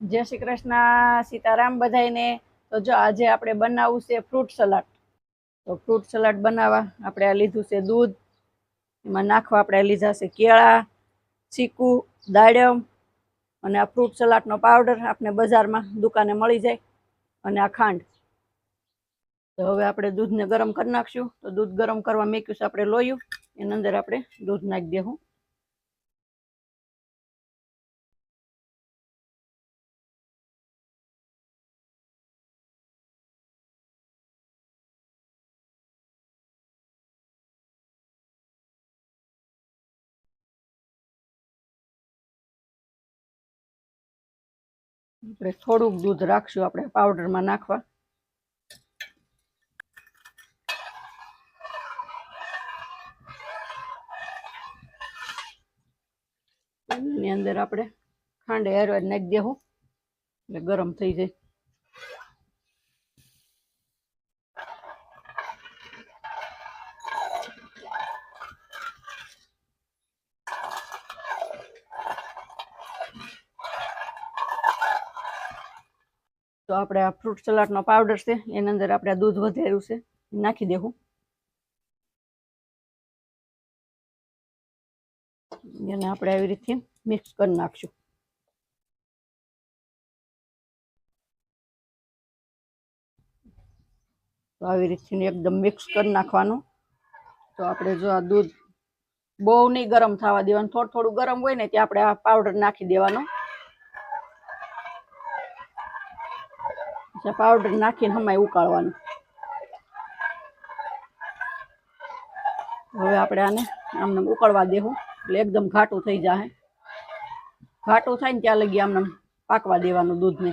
જય શ્રી કૃષ્ણ, સીતારામ બધાઈને તો જો આજે આપણે બનાવવું છે ફ્રૂટ સલાડ. તો ફ્રૂટ સલાડ બનાવવા આપણે આ લીધું છે દૂધ. એમાં નાખવા આપણે લીધા છે કેળા, ચીકુ, દાડમ અને આ ફ્રૂટ સલાડનો પાવડર આપણે બજારમાં દુકાને મળી જાય અને આ ખાંડ. તો હવે આપણે દૂધને ગરમ કરી નાખશું. તો દૂધ ગરમ કરવા મેક્યું છે આપણે લોયું. એની અંદર આપણે દૂધ નાખી દેવું. આપણે થોડુંક દૂધ રાખશું, આપણે પાવડરમાં નાખવા. એની અંદર આપણે ખાંડ હેરવા નાખી દેવું. એટલે ગરમ થઈ જાય. તો આપણે આ ફ્રૂટ સલાડનો પાવડર છે, એની અંદર આપણે દૂધ વધાર્યું છે નાખી દેવું. એને આપણે આવી રીતે મિક્સ કરી નાખશું. તો આવી રીતથી એકદમ મિક્સ કરી નાખવાનું. તો આપણે જો આ દૂધ બહુ નહીં ગરમ થવા દેવાનું, થોડું થોડું ગરમ હોય ને ત્યાં આપણે આ પાવડર નાખી દેવાનો. પછી પાવડર નાખીને હમાય ઉકાળવાનું. હવે આપણે આને આમને ઉકળવા દેવું એટલે એકદમ ઘાટું થઈ જાય ઘાટું થાય ને ત્યાં લગી આમને પાકવા દેવાનું દૂધને.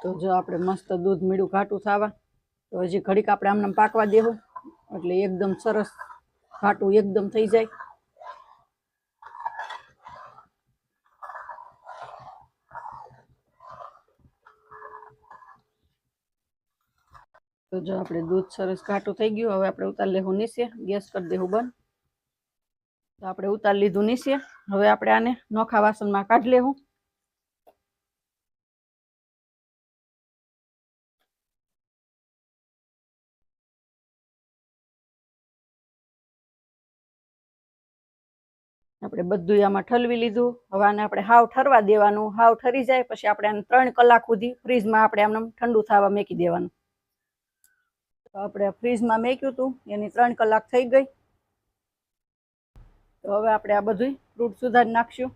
તો જો આપણે મસ્ત દૂધ મીઠું ઘાટું થવા, તો હજી ઘડીક આપણે આમને પાકવા દેવું એટલે એકદમ સરસ ઘાટું એકદમ થઈ જાય. તો જો આપણે દૂધ સરસ ઘાટું થઈ ગયું, હવે આપણે ઉતાર લેવું નીચે. ગેસ કરી દેવું બંધ. તો આપણે ઉતાર લીધું નીચે. હવે આપણે આને નોખા વાસણમાં કાઢી લેવું. આપણે બધું આમાં ઠલવી લીધું. હવે આને આપણે હાવ ઠરવા દેવાનું. હાવ ઠરી જાય, પછી આપણે આને ત્રણ કલાક સુધી ફ્રીજમાં આપણે આમ ઠંડુ થવા મેકી દેવાનું. તો આપણે ફ્રીજમાં મેક્યું હતું એની ત્રણ કલાક થઈ ગઈ. તો હવે આપણે આ બધું ફ્રૂટ સુધારી નાખશું.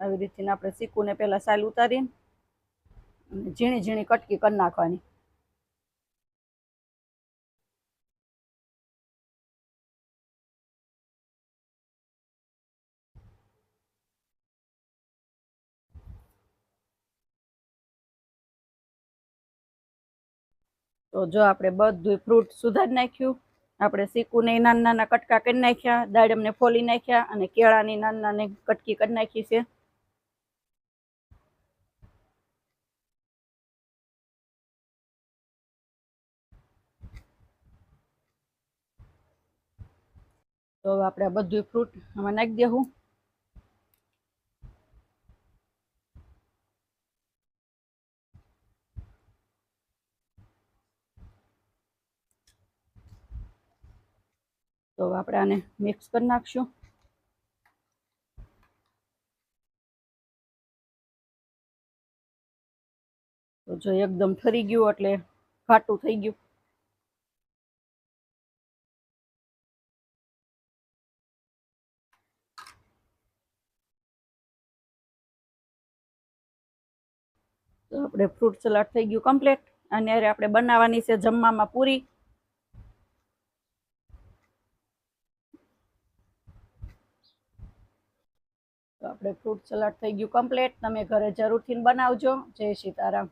આવી રીતે આપણે સીકુને પહેલાં સાલ ઉતારીને ઝીણી ઝીણી કટકી કરી નાખવાની. તો જો આપણે બધું ફ્રૂટ સુધારી નાખ્યું, આપણે ચીકુને નાના નાના કટકા કરી નાખ્યા, દાડમને ફોલી નાખ્યા અને કેળાની નાની નાની કટકી કરી નાખી છે. તો આપણે બધું ફ્રૂટ આમાં નાખી દેવું તો આપણે આને મિક્સ કરી નાખશું. તો જો એકદમ ઠરી ગયું એટલે ઘાટું થઈ ગયું. તો આપણે ફ્રૂટ સલાડ થઈ ગયું કમ્પ્લીટ અને અરે આપણે બનાવવાની છે જમવામાં પૂરી. તો આપણે ફ્રૂટ સલાડ થઈ ગયું કમ્પ્લીટ. તમે ઘરે જરૂરથી બનાવજો. જય સીતારામ